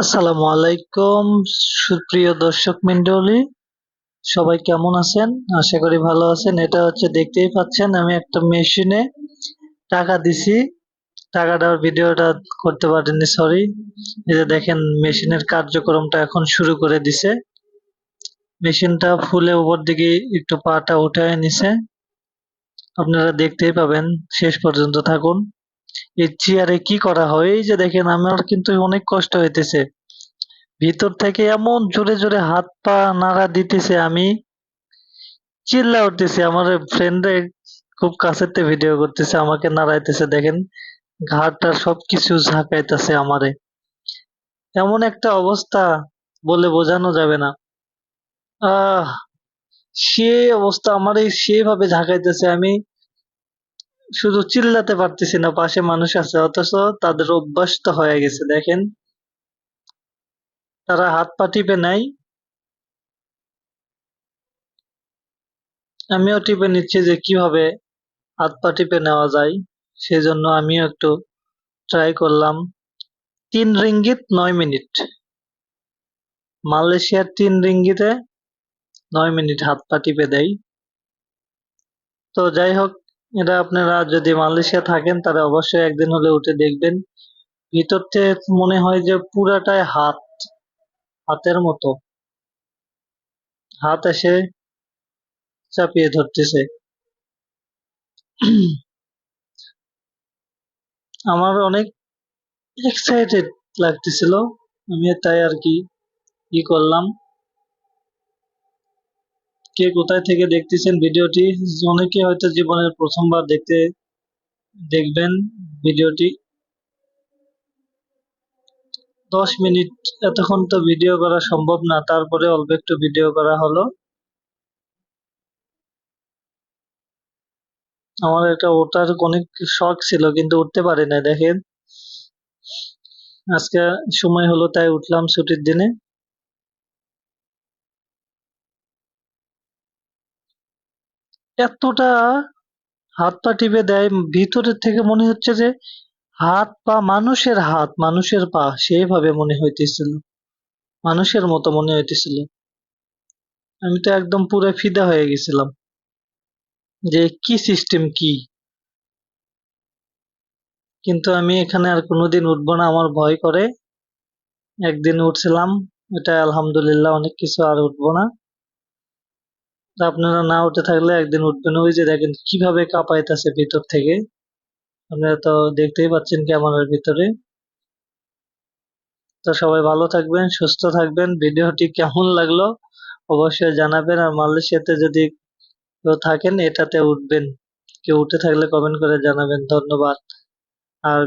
আসসালামু আলাইকুম, সুপ্রিয় দর্শক মন্ডলী সবাই কেমন আছেন? আশা করি ভালো আছেন। এটা হচ্ছে দেখতেই পাচ্ছেন, আমি একটা মেশিনে টাকা দিছি। টাকাটার ভিডিওটা করতে পারিনি সরি এই যে দেখেন, মেশিনের কার্যক্রমটা এখন শুরু করে দিছে। মেশিনটা ফুলে উপর দিকে একটু পাটা উঠায় নিছে। আপনারা দেখতেই পাবেন। শেষ পর্যন্ত থাকুন। এই চেয়ারে কি করা হয়? এই যে দেখেন, আমার কিন্তু অনেক কষ্ট হইতেছে। ভিতর থেকে এমন জোরে জোরে হাত পা নাড়া দিতেছে আমি। চিল্লা উঠতেছি, আমার ফ্রেন্ডে খুব কাছেতে ভিডিও করতেছে, আমাকে নাড়াইতেছে। দেখেন ঘাটটা সবকিছু ঝাঁকাইতেছে আমারে। এমন একটা অবস্থা বলে বোঝানো যাবে না। আহ, সে অবস্থা আমার সেভাবে ঝাঁকাইতেছে আমি। শুধু চিল্লাতে পারতেছি না, পাশে মানুষ আছে, অথচ তাদের অভ্যাস তো হয়ে গেছে, দেখেন। তারা হাত পা টিপে নেয় আমিও টিপে নিচ্ছি যে কীভাবে হাত পা টিপে নেওয়া যায়, সেজন্য আমিও একটু ট্রাই করলাম। তিন রিঙ্গিত নয় মিনিট। মালয়েশিয়ার তিন রিঙ্গিতে নয় মিনিট হাত পা টিপে দেয় তো যাই হোক এটা আপনারা যদি মালয়েশিয়া থাকেন, তাহলে অবশ্যই একদিন হলে উঠে দেখবেন। ভিতর থেকে মনে হয় যে পুরাটাই হাত, হাতের মতো। হাত এসে চাপিয়ে ধরতেছে। আমার অনেক এক্সাইটেড লাগতেছিল। আমি তাই আর কি করলাম। কে কোথায় থেকে দেখতেছেন ভিডিওটি? অনেকে হয়তো জীবনের প্রথমবার দেখতে দেখবেন ভিডিওটি। দশ মিনিট এতক্ষণ তো ভিডিও করা সম্ভব না, তারপরে অল্প একটু ভিডিও করা হলো। আমার একটা ওঠার অনেক শখ ছিল, কিন্তু উঠতে পারি না দেখেন। আজকে সময় হলো, তাই উঠলাম ছুটির দিনে। এতটা হাত পা টিপে দেয়, ভিতরের থেকে মনে হচ্ছে যে হাত পা মানুষের হাত, মানুষের পা, সেইভাবে মনে হইতেছিল। মানুষের মতো মনে হইতেছিল। আমি তো একদম পুরো ফিদা হয়ে গেছিলাম যে কি সিস্টেম কি। কিন্তু আমি এখানে আর কোনোদিন উঠবো না, আমার ভয় করে। একদিন উঠছিলাম, এটা আলহামদুলিল্লাহ অনেক কিছু আর উঠবো না। আপনারা না উঠে থাকলে একদিন উঠবেন। ওই যে দেখেন কীভাবে কাঁপাইতেছে ভিতর থেকে। আপনারা তো দেখতেই পাচ্ছেন ক্যামেরার ভিতরে। তো সবাই ভালো থাকবেন, সুস্থ থাকবেন। ভিডিওটি কেমন লাগল অবশ্যই জানাবেন। আর মালয়েশিয়াতে যদি কেউ থাকেন, এটাতে উঠবেন। কেউ উঠে থাকলে কমেন্ট করে জানাবেন। ধন্যবাদ। আর